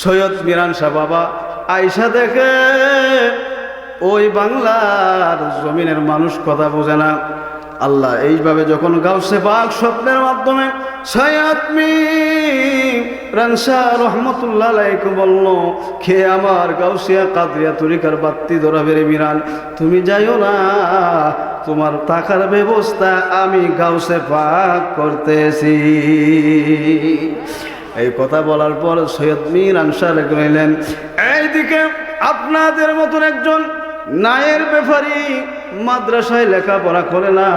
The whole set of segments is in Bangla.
সৈয়দ মিরান শাহ বাবা আইসা দেখে ওই বাংলার জমিনের মানুষ কথা বোঝে না। আল্লাহ এইভাবে যখন গাউসে পাক স্বপ্নের মাধ্যমে বলল আমার তরিকার বাত্তি মিরান? তুমি যাইও না, তোমার টাকার ব্যবস্থা আমি গাউসে পাক করতেছি। এই কথা বলার পর সৈয়দ মীর আনসার গেলেন এইদিকে আপনাদের মতন একজন নায়ের ব্যাপারী মাদ্রাসায় লেখাপড়া করে না।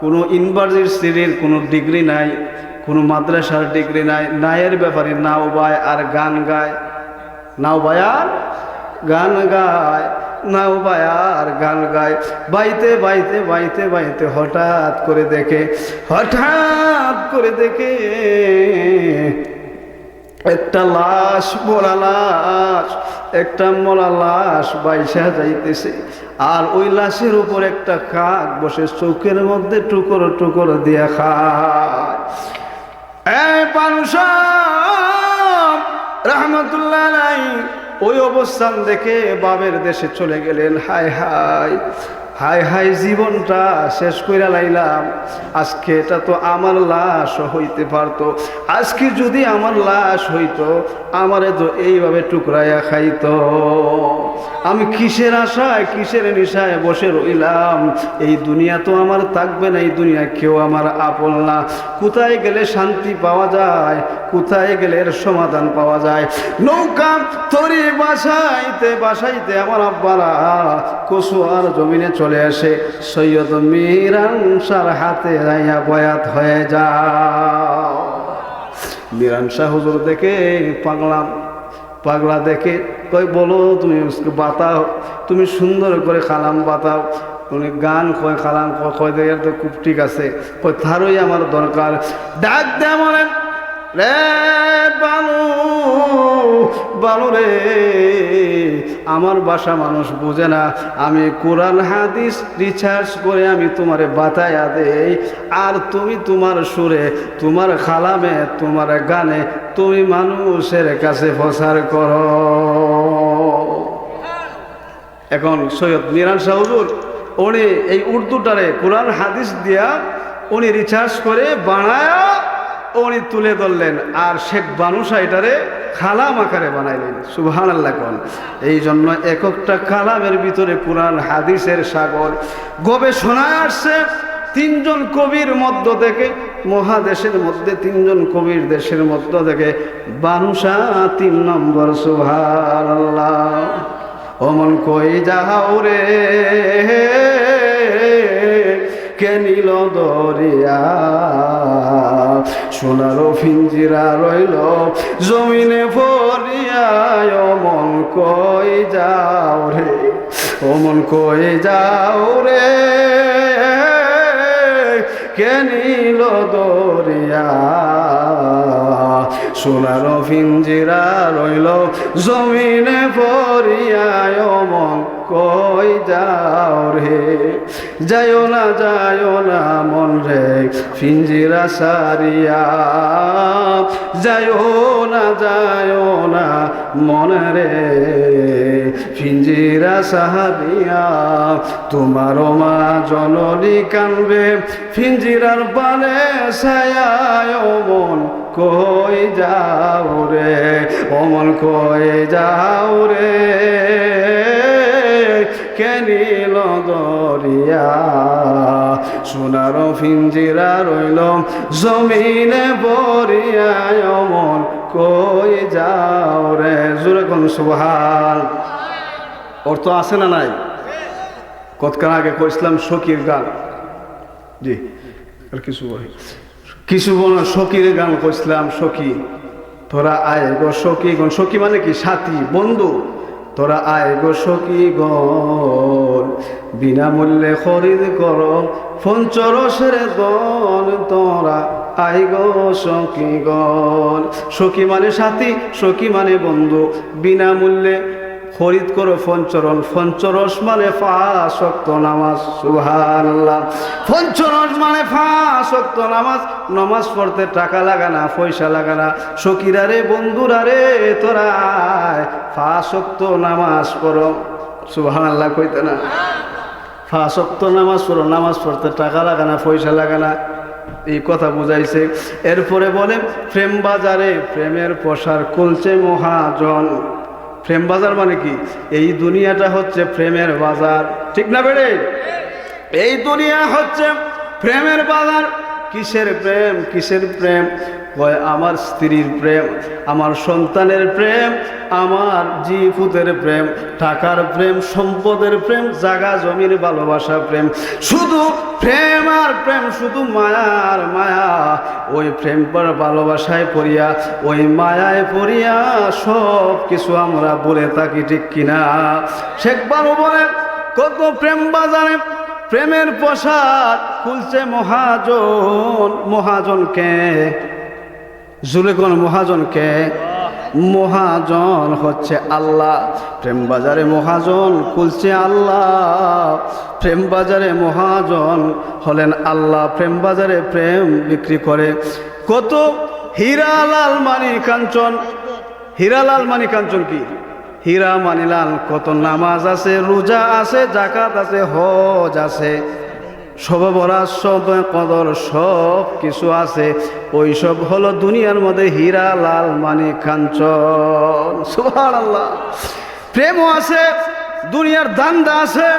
কোনো ইউনিভার্সিটির কোনো ডিগ্রি নাই, কোনো মাদ্রাসার ডিগ্রি নাই। নায়ের ব্যাপারে নাও বায় আর গান গায়, নাও বায়ার গান গায়, নাও বায়ার গান গায়। বাইতে বাইতে বাইতে বাইতে হঠাৎ করে দেখে, হঠাৎ করে দেখে একটা লাশ, মরা লাশ, একটা মরা লাশ বাইসা যাইতেছে। আর ওই লাশের উপর একটা কাক বসে, চোখের মধ্যে টুকর টুকর দিয়া খায়। রহমতুল্লাহ ওই অবস্থান দেখে বাবের দেশে চলে গেলেন। হায় হাই হাই হাই জীবনটা শেষ কইরা লাইলাম। আজকে এটা তো আমার লাশ হইতে পারতো। আজকে যদি আমার লাশ হইতো, আমারে তো এইভাবে টুকরাইয়া খাইত। আমি কিসের আশায়, কিসের নিশায় বসে রইলাম? এই দুনিয়া তো আমার থাকবে না, এই দুনিয়া কেউ আমার আপন না। কোথায় গেলে শান্তি পাওয়া যায়? কোথায় গেলে এর সমাধান পাওয়া যায়? নৌকা তরি বাসাইতে বাসাইতে আমার আব্বারা কসুয়ার জমিনে চলে আসে। সৈয়দ মিরানসার হাতে রাইয়া বয়াত হয়ে যা শাহ হুজুর দেখে পাগলাম পাগলা দেখে কই বলো তুমি বাতাও, তুমি সুন্দর করে খালাম বাতাও। উনি গান কয়, খালাম কয় দেখে তো খুব ঠিক আছে। কয়, তারই আমার দরকার। ডাক দে বলেন রে বানু বানু রে, আমার বাসা মানুষ বুঝে না। আমি কোরআন, হাদিস, রিসার্চ করে আমি তোমারে বাতায়া দেই। আর তুমি তোমার সুরে, তোমার খালামে, তোমার গানে তুমি মানুষের কাছে প্রচার করো। এখন সৈয়দ মিরান শাহুজুর উনি এই উর্দুটারে কোরআন, হাদিস দিয়া উনি রিসার্চ করে বানায় উনি তুলে ধরলেন। আর শেখ বানুসা এটারে খালাম আকারে বানাইলেন। সুবহান আল্লাহ কন। এই জন্য এককটা কালামের ভিতরে কোরআন, হাদিসের সাগর। গবেষণায় আসছে, তিনজন কবির মধ্য থেকে, মহাদেশের মধ্যে তিনজন কবির দেশের মধ্য থেকে বানুসা তিন নম্বর আল্লাহ অমন কই যাও রে? কে নীল দরিয়া। সোনার ফিঞ্জিরা রইল জমিনে ভরিয়া অমন কই যাও রে, অমন কই যাও রে, কে নীল দরিয়া? সোনার ফিঞ্জিরা রইল জমিনে পরিয়ায় মন কই যাও রে? যাইও না যাইও না মন রে, ফিঞ্জিরা সারিয়া। যাইও না যাইও না মন রে, ফিঞ্জিরা সাহাদিয়া তোমার মা জননী কানবে, ফিঞ্জিরার বালে ছায়ায় মন কই যাও রে? অমন কই যাও রে? কেনিল দরিয়া সোনার ফিঞ্জিরা রইল, জমিনে বরিয়ায় অমন কই যাও রে? জোরে কোন সুবহান। অর্থ আছে না নাই? কতক্ষণ আগে কইছিলাম শকির গান। জি, আর কিছু কিছু বল সখীর গান কইছিলাম সখী তোরা আয় গো সখী গণ সখী মানে কি? সাথী, বন্ধু। তোরা আয় গো সখী গল বিনামূল্যে খরিদ কর পঞ্চরসের দল তোরা আই গো সখী গল সখী মানে সাথী, সখী মানে বন্ধু, বিনামূল্যে খরিদ করো ফঞ্চরণ ফঞ্চরস মানে ফাঁসক্ত নামাজ, সুবহানাল্লাহ। ফঞ্চরস মানে ফাঁসক্ত নামাজ। নামাজ পড়তে টাকা লাগানা পয়সা লাগানা সকিরা রে, বন্ধুরা রে, তোরা ফাঁসক্ত নামাজ পড়ো। সুবহানাল্লাহ কইতে না। ফাঁসক্ত নামাজ পড়ো, নামাজ পড়তে টাকা লাগানা পয়সা লাগানা এই কথা বুঝাইছে। এরপরে বলে, প্রেম বাজারে প্রেমের প্রসার কুলছে মহাজন। প্রেম বাজার মানে কি? এই দুনিয়াটা হচ্ছে ফ্রেমের বাজার। ঠিক না বেড়ে? এই দুনিয়া হচ্ছে প্রেমের বাজার। কিসের প্রেম? কিসের প্রেম? কয় আমার স্ত্রীর প্রেম, আমার সন্তানের প্রেম, আমার জিপুতের প্রেম, টাকার প্রেম, সম্পদের প্রেম, জাগা জমির ভালোবাসা প্রেম। শুধু প্রেম আর প্রেম, শুধু মায়ার মায়া। ওই প্রেম পর ভালোবাসায় পড়িয়া, ওই মায়ায় পড়িয়া সব কিছু আমরা বলে থাকি, ঠিক কিনা শেখবারও বলে, কত প্রেম বাজারে, প্রেমের প্রসাদ খুলছে মহাজন, মহাজনকে। জুলেকন মহাজনকে, মহাজন হচ্ছে আল্লাহ। প্রেম বাজারে মহাজন খুলছে আল্লাহ। প্রেম বাজারে মহাজন হলেন আল্লাহ। প্রেম বাজারে প্রেম বিক্রি করে। কত? হীরালাল মানি কাঞ্চন। হীরালাল মানি কাঞ্চন কি? হীরা মানিলাল, কত নামাজ আছে, রোজা আছে জাকাত আছে, হজ আছে। সবরা সব কদর, সব কিছু আছে। ওই সব হলো দুনিয়ার মধ্যে হীরা, লাল মানে কাঞ্চন। সুভার আল্লাহ প্রেমও আছে, দুনিয়ার দান্দা আছে।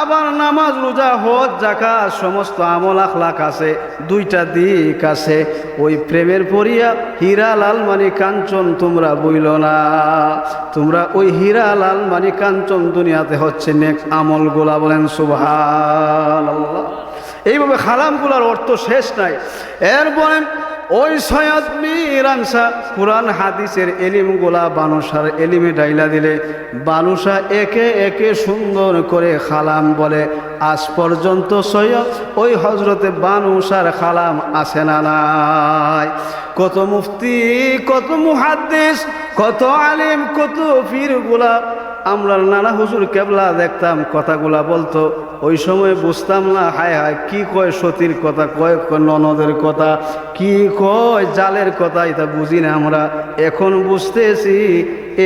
আবার নামাজ, রোজা, হজ জাকা সমস্ত আমল আখলাক আছে, দুইটা দিক আছে। ওই প্রেমের পরিয়া হীরা, লাল মানি কাঞ্চন তোমরা বইল না। তোমরা ওই হীরা, লাল মানি কাঞ্চন দুনিয়াতে হচ্ছে নেক আমলগুলা বলেন সুবহান এইভাবে খালামগুলার অর্থ শেষ নাই। এর বলেন ওই সৈয়দ মিরানসা কোরআন হাদিসের এলিমগুলা বানুসার এলিমে ডাইলা দিলে বানুসা একে একে সুন্দর করে খালাম বলে, আজ পর্যন্ত সৈয়দ ওই হজরতে বানুসার খালাম আসে না নাই। কত মুফতি, কত মুহাদ্দিস, কত আলিম, কত পীরগুলা আমরা নানা হুজুর কেবলা দেখতাম, কথাগুলা বলতো। ওই সময় বুঝতাম না, হায় হায়, কি কয় সতীর কথা, কয় ননদের কথা, কি কয় জালের কথা, এটা বুঝি না আমরা। এখন বুঝতেছি,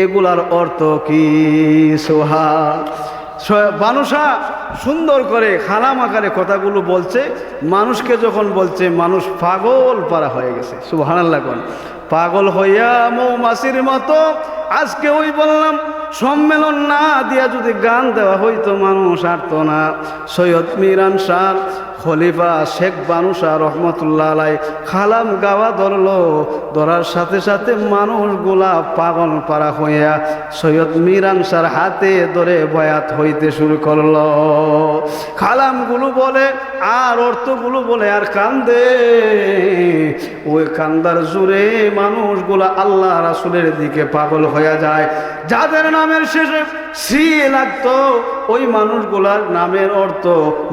এগুলার অর্থ কি? সোহা মানুষা সুন্দর করে খালাম আকারে কথাগুলো বলছে, মানুষকে যখন বলছে, মানুষ পাগল পারা হয়ে গেছে। সুবহানাল্লাহ কোন। পাগল হইয়া মৌমাছির মতো আজকে ওই বললাম, সম্মেলন না দিয়া যদি গান দেওয়া হইতো মানুষ আরতো না। সৈয়দ মিরান শাহ, খলিফা শেখ বানুসা রহমতুল্লাহ আলাই খালাম গাওয়া ধরলো। ধরার সাথে সাথে মানুষগুলা পাগল পারা হইয়া সৈয়দ মিরান সার হাতে ধরে বয়াত হইতে শুরু করল। খালামগুলো বলে, আর অর্থগুলো বলে আর কান্দে। ওই কান্দার জুড়ে মানুষগুলা আল্লাহ রাসুলের দিকে পাগল হয়ে যায়, যাদের নামের শেষে শ্রী লাগতো, ওই মানুষগুলার নামের অর্থ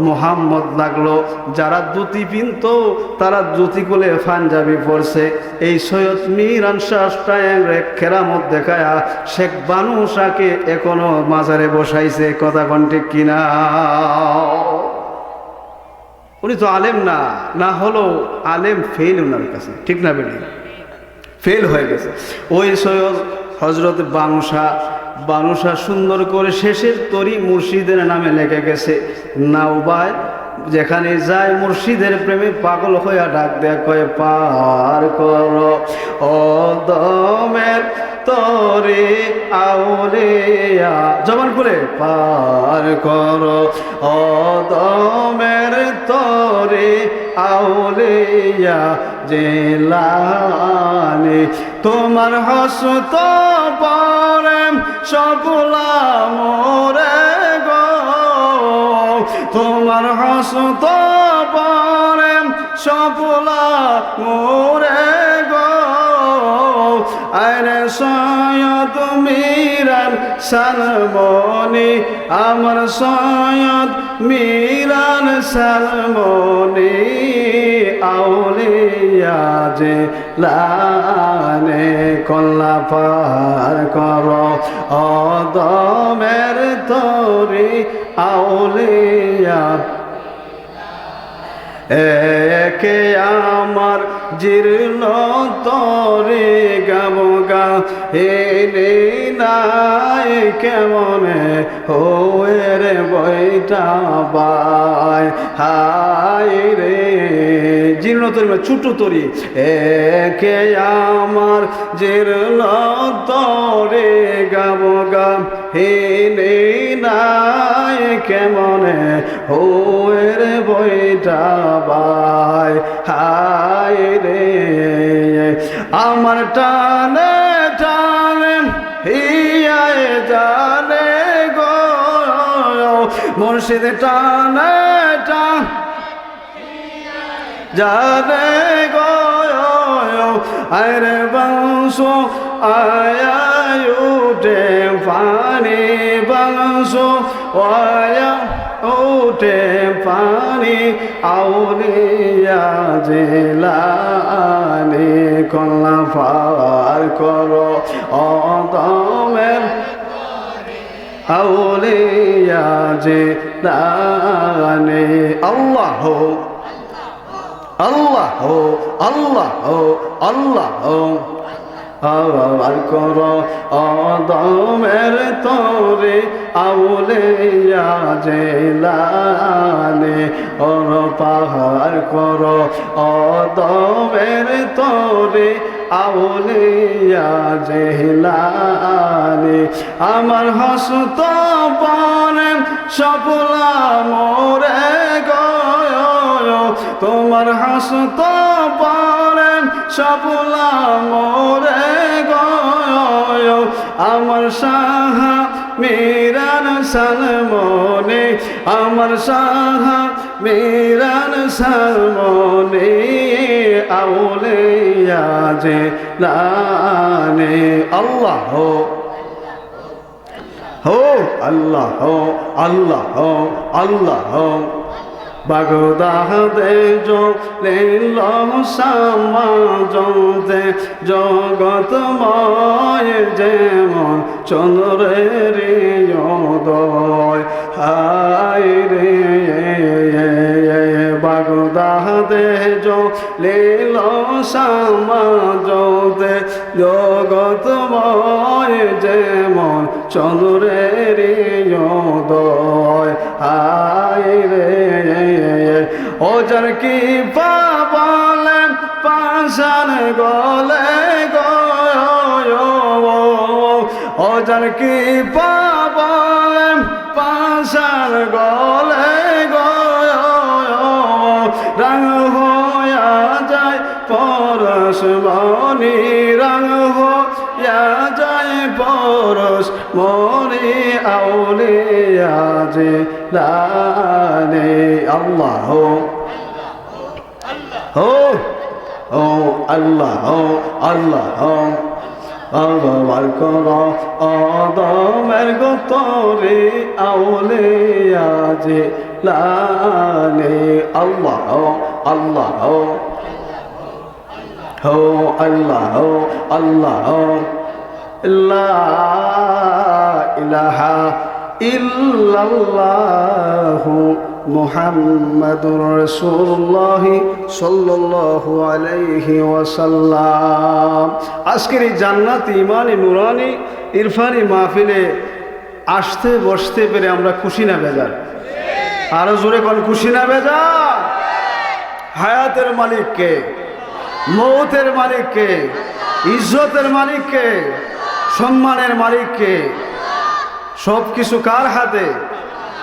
মোহাম্মদ লাগল। যারা দুতি পিনত, তারা দুতি কোলে পাঞ্জাবি পড়ছে এই সৈয়দ মীর আনসার খেরামত দেখায়া শেখ বানু শাহকে এখনও মাজারে বসাইছে, কথা কণ্ঠে কিনা? উনি তো আলেম না না হলো আলেম ফেল ওনার কাছে, ঠিক না বেরিয়ে ফেল হয়ে গেছে। ওই সৈয়দ হজরত বানুষা বানুষা সুন্দর করে শেষের তরি মুর্শিদের নামে লেগে গেছে নাওবায় যেখানে যায় মুর্শিদের প্রেমে পাগল হইয়া ডাক দেয়া কয়ে, পার কর অদমের তরে আউলিয়া। জবান করে পার কর ও দমের তরে আউলিয়া। জেলানে তোমার হসত পরে সকলা মোরে গো। তোমার হসত পরে সকলা মোরে গো। আরে মিরান সালমনি, আমার সয়দ মিরান সালমনি, আউলিয়া যে লানে কল্লা পার কর, অদমের তরি আউলিয়া একে আমার জীর্ণ তরে গামগা হেলে নাই কেমনে হোয়ে রে বইটা বাই। হাই রে, জীর্ণ তরি মানে ছোট তরি। একে আমার জীর্ণ তরে গামগা হে নাই কেমনে? হোয়ে রে বইটা বাই হাই রে। আমার টানে টানে হিয়ায় জানে গো। মুর্শিদ টানে টান জানে আরে বংশ আয় উঠে পানি, বংশ আয়া উঠে পানি আউলিয়া জেলানি কল্লা ফার করো, অদমের আউলিয়া যে দানে আল্লাহ আল্লাহ আল্লাহ আবার কর অদমের তোরে আউলিয়া জেলানে অর পাহাড় কর অদমের তোরে আউলিয়া জেলানে আমার হসত পরে সপলা মোরে গয় তোমার হাসত পরে সপলা মোরে গয়। আমার সাহা মেরান সালমনে, আমার সাহা মেরান সালমনে, আউলে যে লানে। আল্লাহ হো, আল্লাহ আল্লাহ আল্লাহ হো বাগদাহ দে জল সমাজে জগত ময় যেমন চন্দ্রের দয়। হায় রে বাগদাহ দে জল সমাজে জগত ময় যেমন চন্দ্রের উদয় হায় রে। ওজন কি পাবলে পাশান গলে ওজন কি পাবলে পাশান গলে পরশ মনি রঙ হয়া যায় পরশ মনি আউলিয়া যে লানে আল্লাহ হো ও আল্লাহ আল্লাহ আবার কর অদমের গতরে আউলিয়া যে লানে আল্লাহ আল্লাহ হো আল্লাহ আল্লাহ ইলাহা ইল্লাল্লাহু মুহাম্মাদুর রাসূলুল্লাহ সাল্লাল্লাহু আলাইহি ওয়াসাল্লাম। আজকের এই জান্নাত ইমানি নুরানি ইরফানি মাহফিলে আসতে বসতে পেরে আমরা খুশি না বেজার? আরও জোরে কোন খুশি না বেজার? হায়াতের মালিককে। মৌতের মালিককে, ইজ্জতের মালিককে, সম্মানের মালিককে সব কিছু কার হাতে?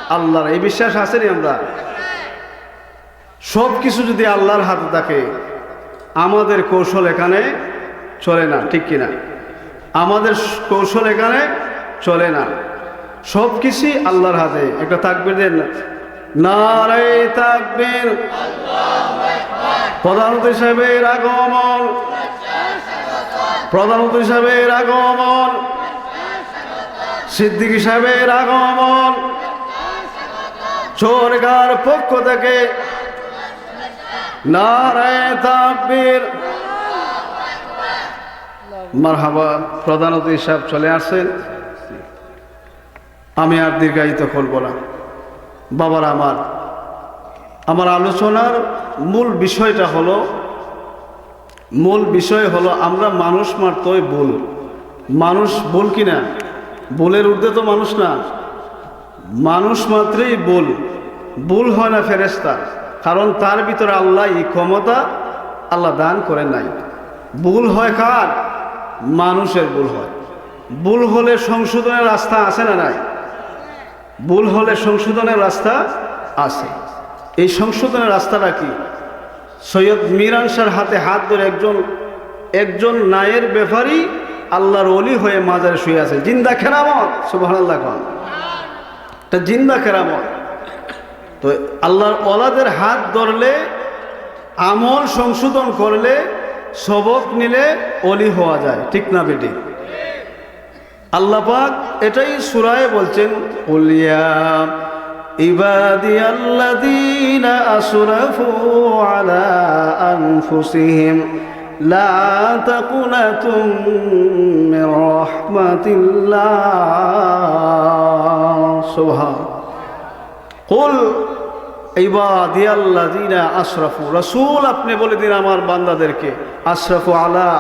আল্লাহর। এই বিশ্বাস আছেনি আমরা? সব কিছু যদি আল্লাহর হাতে থাকে, আমাদের কৌশল এখানে চলে না, ঠিক কিনা? আমাদের কৌশল এখানে চলে না। সব কিছুই আল্লাহর হাতে। একটা তাকবির দেন নারে তাকবির। প্রধানমন্ত্রী সাহেবের আগমন। প্রধানমন্ত্রী সাহেবের আগমন। সিদ্দিকী সাহেবের আগমন। সরকার পক্ষ থেকে নারায় তাকবীর। মারহাবা প্রধান অতিথি সাহেব চলে আসেন আমি আর দীর্ঘায়িত করব না। বাবার আমার আমার আলোচনার মূল বিষয়টা হলো, মূল বিষয় হলো আমরা মানুষ মাত্রই ভুল। মানুষ ভুল কিনা? ভুলের ঊর্ধ্বে তো মানুষ না। মানুষ মাত্রই ভুল। ভুল হয় না ফেরেস্তা কারণ তার ভিতরে আল্লাহ এই ক্ষমতা আল্লাহ দান করে নাই। ভুল হয় কার? মানুষের ভুল হয়। ভুল হলে সংশোধনের রাস্তা আছে না নাই? ভুল হলে সংশোধনের রাস্তা আছে। এই সংশোধনের রাস্তাটা কি? সৈয়দ মিরানসার হাতে হাত ধরে একজন একজন নায়ের ব্যাপারই আল্লাহর অলি হয়ে মাজারে শুয়ে আছে। জিন্দা খেরামত সুবাহ জিন্দা খেরামত। তো আল্লাহর ওলাদের হাত ধরলে, আমল সংশোধন করলে, সবক নিলে অলি হওয়া যায়। ঠিক না বেটি? আল্লাহ পাক এটাই সুরায় বলছেন উলিয়া ইবাদি আল্লাযীনা আসরাফু আলা আনফুসিহিম, লা তাকুনাতুম মির রাহমাতিল্লাহ। সুবহান। কুল, ইবাদি আল্লাযীনা আসরাফু রাসূল আপনি বলে দিন আমার বান্দাদেরকে, আশরাফু আলা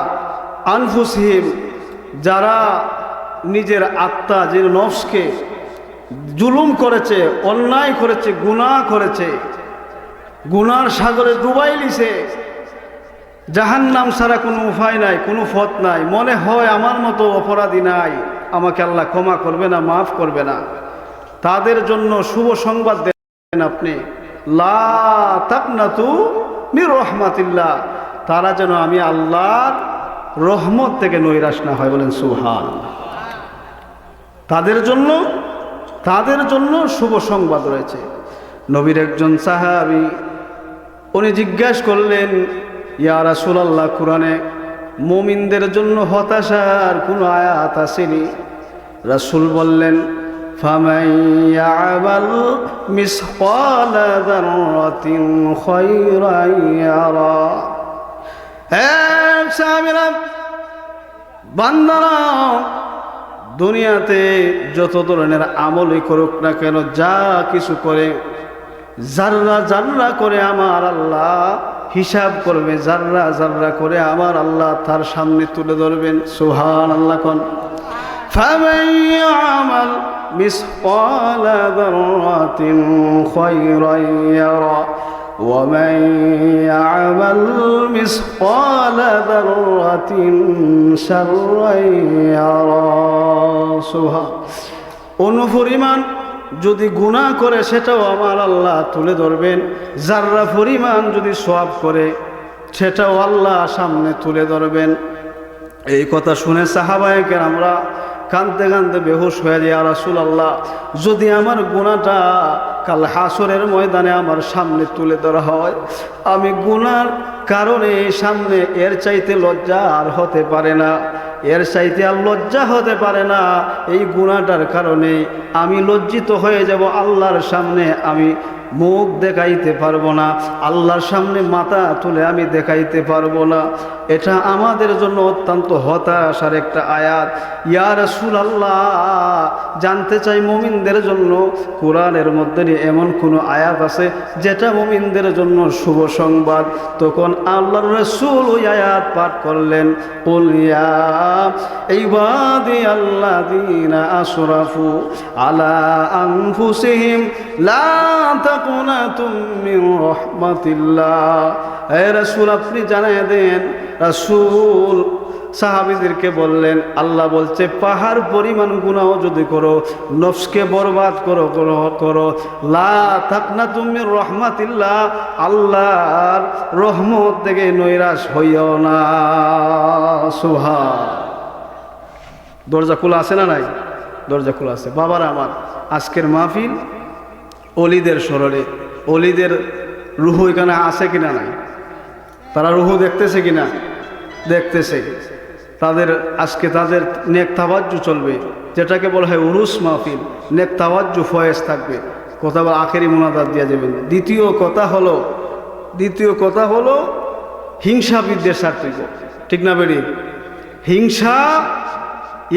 আনফুসিহিম, যারা নিজের আত্মা যে নফসকে জুলুম করেছে, অন্যায় করেছে, গুনাহ করেছে। গুনার সাগরে ডুবাই লিছে জাহান নাম ছাড়া কোনো উপায় নাই, কোনো পথ নাই। মনে হয় আমার মতো অপরাধী নাই। আমাকে আল্লাহ ক্ষমা করবে না, মাফ করবে না। তাদের জন্য শুভ সংবাদ দেন আপনি। লা তাকনাতু মির রহমাতিল্লাহ। তারা যেন আমি আল্লাহর রহমত থেকে নৈরাশ না হয় বলেন সুহান তাদের জন্য তাদের জন্য শুভ সংবাদ রয়েছে নবীর একজন সাহাবি উনি জিজ্ঞাসা করলেন ইয়া রাসূলুল্লাহ কোরআনে মুমিনদের জন্য হতাশার কোনো আয়াত আসেনি রাসূল বললেন فمن يعمل مثقال ذرة خيرا يرى হ্যাঁ সাহাবীরা বান্দারা দুনিয়াতে যত ধরনের আমলই করুক না কেন, যা কিছু করে জাররা জাররা করে আমার আল্লাহ, হিসাব করবে জাররা জাররা করে আমার আল্লাহ তার সামনে তুলে ধরবেন সুহান আল্লাহ কন আমার মিস পালা ومن يعمل مثقال ذرة شرا يرى সুবহান অনুপরিমাণ যদি গুনাহ করে সেটাও আমার আল্লাহ তুলে ধরবেন যার্রা পরিমাণ যদি সওয়াব করে সেটাও আল্লাহ সামনে তুলে ধরবেন এই কথা শুনে সাহাবায়কের আমরা কানতে কানতে বেহুশ হয়ে যায় রাসুল আল্লাহ যদি আমার গুণাটা কাল হাসরের ময়দানে আমার সামনে তুলে ধরা হয়। আমি গুনার কারণে সামনে এর চাইতে লজ্জা আর হতে পারে না। এর চাইতে আর লজ্জা হতে পারে না। এই গুণাটার কারণে আমি লজ্জিত হয়ে যাব আল্লাহর সামনে। আমি মুখ দেখাইতে পারব না। আল্লাহর সামনে মাথা তুলে আমি দেখাইতে পারব না। এটা আমাদের জন্য অত্যন্ত হতাশার একটা আয়াত। ইয়া রাসূল আল্লাহ জানতে চাই মুমিনদের জন্য কোরআনের মধ্যে এমন কোনো আয়াত আছে যেটা মুমিনদের জন্য শুভ সংবাদ? তখন আল্লাহর রসুল ওই আয়াত পাঠ করলেন উলিয়া ইবাদি আল্লাযীনা আসরাফু আলা রাহমাতিল্লাহ। আপনি জানায় দেন, রাসূল সাহাবিদেরকে বললেন, আল্লাহ বলছে, পাহাড় পরিমাণ গুনাহ যদি করো, নফসকে বরবাদ করো করো। লা থাকনা তুমি রহমাতিল্লাহ, আল্লাহর রহমত থেকে নৈরাশ হইও না। সুহা দরজা খোলা আছে না নাই? দরজা খোলা আছে। বাবারা আমার, আজকের মাহফিল অলিদের স্মরণে, অলিদের রুহু এখানে আছে কিনা নাই? তারা রুহু দেখতেছে কিনা? দেখতেছে। তাদের আজকে তাদের নেক চলবে, যেটাকে বলা হয় উরুস মাহফিল। নেক তাবাজ্জু ফয়েজ থাকবে। কথা বলে আখেরি মোনাদার দিয়ে যাবেন দ্বিতীয় কথা হলো, দ্বিতীয় কথা হলো হিংসা বিদ্বেষ ঠিক না বেরি হিংসা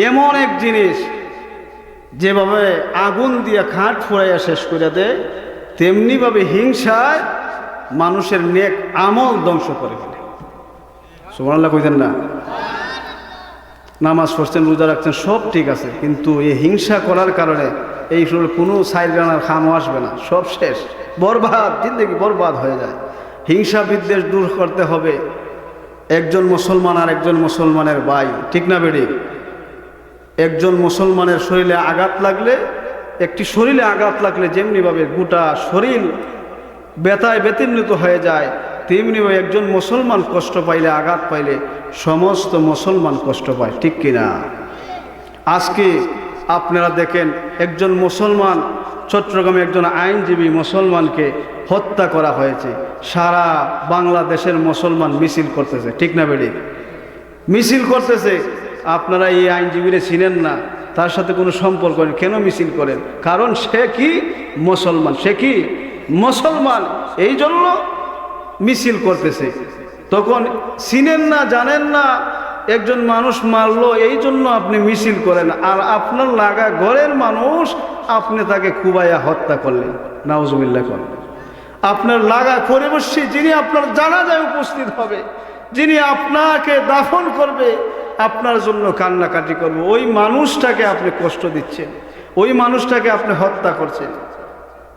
এমন এক জিনিস যেভাবে আগুন দিয়ে খাট ফুরাইয়া শেষ করে দেয়, তেমনিভাবে হিংসায় মানুষের নেক আমল ধ্বংস করে ফেলে। সুবহানাল্লাহ কইতেন না? নামাজ পড়ছেন, রোজা রাখছেন, সব ঠিক আছে, কিন্তু এই হিংসা করার কারণে এই কোনো সাইড রানার খামও আসবে না, সব শেষ। বরবাদ, জিন্দগি বরবাদ হয়ে যায়। হিংসা বিদ্বেষ দূর করতে হবে। একজন মুসলমান আর একজন মুসলমানের ভাই, ঠিক না বেড়ি? একজন মুসলমানের শরীরে আঘাত লাগলে, একটি শরীরে আঘাত লাগলে যেমনিভাবে গোটা শরীর ব্যথায় ব্যতীর্ণিত হয়ে যায়, তেমনিভাবে একজন মুসলমান কষ্ট পাইলে, আঘাত পাইলে সমস্ত মুসলমান কষ্ট পায়, ঠিক কিনা আজকে আপনারা দেখেন, একজন মুসলমান, চট্টগ্রামে একজন আইনজীবী মুসলমানকে হত্যা করা হয়েছে। সারা বাংলাদেশের মুসলমান মিছিল করতেছে, ঠিক না বেড়ি মিছিল করতেছে আপনারা এই আইনজীবীরা চিনেন না, তার সাথে কোনো সম্পর্ক নেই। কেন মিছিল করেন? কারণ সে কি? মুসলমান। সে কি? মুসলমান। এই জন্য মিছিল করতেছে। তখন চিনেন না, জানেন না, একজন মানুষ মারলো, এই জন্য আপনি মিছিল করেন। আর আপনার লাগা ঘরের মানুষ, আপনি তাকে কুবাইয়া হত্যা করলেন। নাউজুবিল্লাহ করেন আপনার লাগা পরিবেশী যিনি আপনার জানাজায় উপস্থিত হবে, যিনি আপনাকে দাফন করবে আপনার জন্য কান্নাকাটি করবে। ওই মানুষটাকে আপনি কষ্ট দিচ্ছেন। ওই মানুষটাকে আপনি হত্যা করছেন।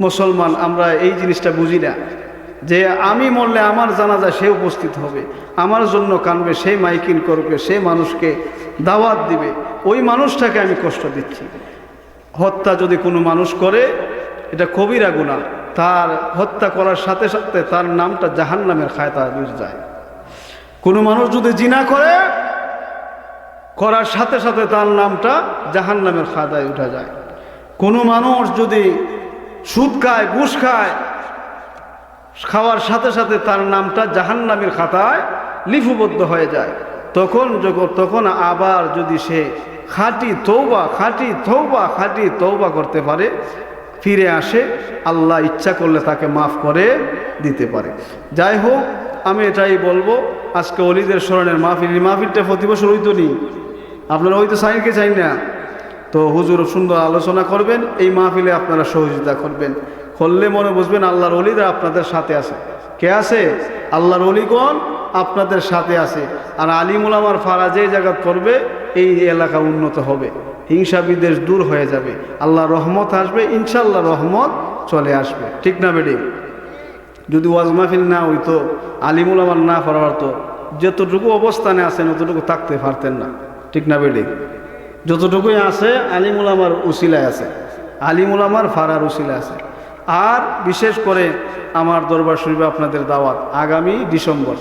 মুসলমান, আমরা এই জিনিসটা বুঝি না। যে আমি মরলে আমার জানাজা সে উপস্থিত হবে। আমার জন্য কানবে, সে মাইকিন করবে, সে মানুষকে দাওয়াত দিবে। ওই মানুষটাকে আমি কষ্ট দিচ্ছি। হত্যা যদি কোনো মানুষ করে, এটা কবিরা গুণা তার হত্যা করার সাথে সাথে তার নামটা জাহান নামের খায়তা যায়। কোনো মানুষ যদি জিনা করে করার সাথে সাথে তার নামটা জাহান নামের খাতায় উঠা যায়। কোনো মানুষ যদি সুদ খায়, ঘুষ খায়, খাওয়ার সাথে সাথে তার নামটা জাহান নামের খাতায় লিপিবদ্ধ হয়ে যায়। তখন যখন, তখন আবার যদি সে খাঁটি তৌবা খাঁটি তৌবা খাঁটি তৌবা করতে পারে, ফিরে আসে, আল্লাহ ইচ্ছা করলে তাকে মাফ করে দিতে পারে। যাই হোক, আমি এটাই বলব, আজকে অলিদের স্মরণের মাহফিল মাহফিলটা প্রতি বছর হইতো নি আপনারা হয়তো চাইকে চাই না। তো হুজুর সুন্দর আলোচনা করবেন, এই মাহফিলে আপনারা সহযোগিতা করবেন। করলে মনে বুঝবেন আল্লাহর অলিরা আপনাদের সাথে আছে। কে আছে? আল্লাহর অলিগণ আপনাদের সাথে আছে। আর আলিমুল আমার ফারা যে জায়গা করবে, এই এলাকা উন্নত হবে। হিংসা বিদ্বেষ দূর হয়ে যাবে। আল্লাহ রহমত আসবে ইনশাল্লাহ রহমত চলে আসবে। ঠিক না বেডি যদি ওয়াজ মাহফিল না হইতো, আলিমুল আমার না পড়ার তো যতটুকু অবস্থানে আছেন, অতটুকু থাকতে পারতেন না। ঠিক না বেডি? যতটুকুই আছে, আলিমুল আমার উসিলায় আছে। আলিমুল আমার ফারার উসিলা আছে। আর বিশেষ করে আমার দরবার শরীফে আপনাদের দাওয়াত আগামী ডিসেম্বর।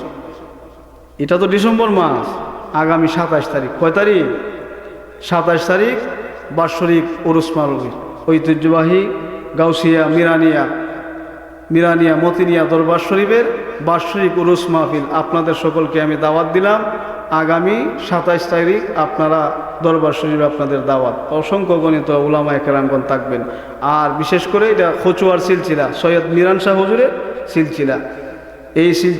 এটা তো ডিসেম্বর মাস, আগামী সাতাশ তারিখ। কয় তারিখ? সাতাশ তারিখ বাৎসরিক উরুস মারবি ঐতিহ্যবাহী গাউসিয়া মিরানিয়া মিরানিয়া মতিনিয়া দরবার শরীফের বাৎসরিক উরুস মাহফিল আপনাদের সকলকে আমি দাওয়াত দিলাম। আগামী সাতাইশ তারিখ আপনারা দরবার শরীফ আপনাদের দাওয়াত। অসংখ্য গণিত উলামা একরামগণ থাকবেন। আর বিশেষ করে এটা খচুয়ার সিলসিলা, সৈয়দ মিরান শাহ হজুরের সিলসিলা। এই সিলসিলা